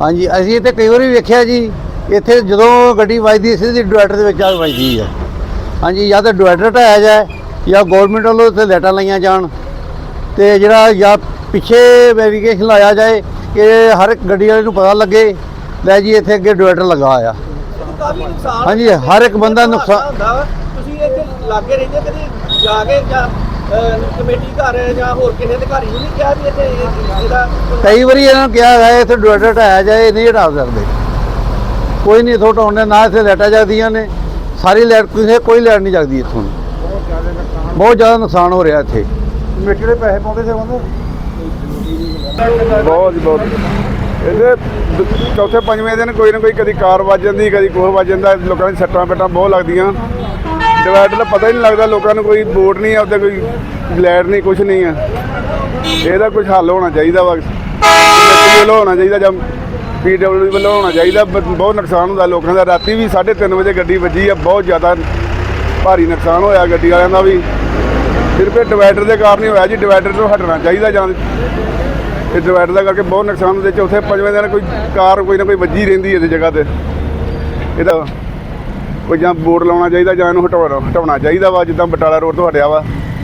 ਹਾਂਜੀ ਅਸੀਂ ਇੱਥੇ ਕਈ ਵਾਰੀ ਵੇਖਿਆ ਜੀ ਇੱਥੇ ਜਦੋਂ ਗੱਡੀ ਵੱਜਦੀ ਸਿੱਧੀ ਡਿਵਾਈਡਰ ਦੇ ਵਿੱਚ ਆ ਵੱਜਦੀ ਹੈ ਹਾਂਜੀ ਜਾਂ ਤਾਂ ਡਿਵਾਈਡਰ ਢਾਇਆ ਜਾਏ ਜਾਂ ਗਵਰਨਮੈਂਟ ਵੱਲੋਂ ਇੱਥੇ ਲਾਈਟਾਂ ਲਾਈਆਂ ਜਾਣ ਤੇ ਜਿਹੜਾ ਜਾਂ ਪਿੱਛੇ ਵੈਰੀਫਿਕੇਸ਼ਨ ਲਾਇਆ ਜਾਏ ਕਿ ਹਰ ਇੱਕ ਗੱਡੀ ਵਾਲੇ ਨੂੰ ਪਤਾ ਲੱਗੇ ਲੈ ਜੀ ਇੱਥੇ ਅੱਗੇ ਡਿਵਾਈਡਰ ਲੱਗਾ ਆ ਕਾਫੀ ਨੁਕਸਾਨ ਹਾਂਜੀ, ਹਰ ਇੱਕ ਬੰਦਾ ਨੁਕਸਾਨ-। ਤੁਸੀਂ ਇੱਥੇ ਲਾਗੇ ਰਹਿੰਦੇ ਕਦੀ ਜਾ ਕੇ ਕਮੇਟੀ ਘਰ ਜਾਂ ਹੋਰ ਕਿਸੇ ਦੇ ਘਰ ਹੀ ਨਹੀਂ ਕਿਹਾ ਵੀ ਇੱਥੇ ਇਹ- ਇਹਦਾ ਕਈ ਵਾਰੀ ਇਹਨਾਂ ਨੂੰ ਕਿਹਾ ਹੈ ਇੱਥੇ ਡਿਵਾਈਡਰ ਢਾਇਆ ਜਾਏ ਨਹੀਂ ਹਟਾ ਸਕਦੇ। ਕੋਈ ਨਹੀਂ ਇੱਥੋਂ ਹਟਾਉਂਦੇ ਨਾ ਇੱਥੇ ਲਾਈਟਾਂ ਜਗਦੀਆਂ ਨੇ। ਸਾਰੀ ਲਾਈਟ ਕਿਸੇ ਕੋਈ ਲਾਈਟ ਨਹੀਂ ਜਗਦੀ ਇੱਥੋਂ। ਬਹੁਤ ਜ਼ਿਆਦਾ ਨੁਕਸਾਨ ਹੋ ਰਿਹਾ ਇੱਥੇ। ਮਿੱਟੀ ਦੇ ਪੈਸੇ ਪਾਉਂਦੇ ਸੀ ਬਹੁਤ ਜੀ ਬਹੁਤ। ਇਹਦੇ ਦ- ਚੌਥੇ ਪੰਜਵੇਂ ਦਿਨ ਕੋਈ ਨਾ ਕੋਈ ਕਦੀ ਕਾਰ ਵੱਜ ਜਾਂਦੀ ਕਦੀ ਕੋਹ ਵੱਜ ਜਾਂਦਾ ਲੋਕਾਂ ਦੀ ਸੱਟਾਂ ਪੇਟਾਂ ਬਹੁਤ ਲੱਗਦੀਆਂ। ਡਿਵਾਈਡਰ ਦਾ ਪਤਾ ਹੀ ਨਹੀਂ ਲੱਗਦਾ, ਲੋਕਾਂ ਨੂੰ ਕੋਈ ਬੋਰਡ ਨਹੀਂ ਆ ਉੱਤੇ ਕੋਈ ਲਾਈਟ ਨਹੀਂ ਕੁਝ ਨਹੀਂ ਆ। ਇਹਦਾ ਕੁਝ ਹੱਲ ਹੋਣਾ ਚਾਹੀਦਾ ਵਾ। ਵੱਲੋਂ ਹੋਣਾ ਚਾਹੀਦਾ ਜਾਂ ਪੀਡਬਲਯੂ ਵੱਲੋਂ ਹੋਣਾ ਚਾਹੀਦਾ, ਬ- ਬਹੁਤ ਨੁਕਸਾਨ ਹੁੰਦਾ ਲੋਕਾਂ ਦਾ। ਰਾਤੀ ਵੀ 3:30 ਵਜੇ ਗੱਡੀ ਵੱਜੀ ਆ, ਬਹੁਤ ਜ਼ਿਆਦਾ ਭਾਰੀ ਨੁਕਸਾਨ ਹੋਇਆ ਗੱਡੀ ਵਾਲਿਆਂ ਦਾ ਵੀ। ਸਿਰਫ ਇਹ ਡਿਵਾਈਡਰ ਦੇ ਕਾਰਨ ਹੀ ਹੋਇਆ ਜੀ, ਡਿਵਾਈਡਰ ਤੋਂ ਹਟਣਾ ਚਾਹੀਦਾ ਜਾਂ ਇਹ ਡਿਵਾਈਡਰ ਦਾ ਕਰਕੇ ਬਹੁਤ ਨੁਕਸਾਨ ਹੁੰਦੇ, ਚੌਥੇ ਪੰਜਵੇਂ ਦਿਨ ਕੋਈ ਕਾਰ ਕੋਈ ਨਾ ਕੋਈ ਵੱਜੀ ਰਹਿੰਦੀ ਇਹਦੀ ਜਗ੍ਹਾ ਤੇ। ਇਹਦਾ ਕੋਈ ਜਾਂ ਬੋਰਡ ਲਾਉਣਾ ਚਾਹੀਦਾ ਜਾਂ ਇਹਨੂੰ ਹਟਾਉਣਾ ਹਟਾਉਣਾ ਚਾਹੀਦਾ ਵਾ, ਜਿੱਦਾਂ ਬਟਾਲਾ ਰੋਡ ਤੋਂ ਹਟਿਆ ਵਾ।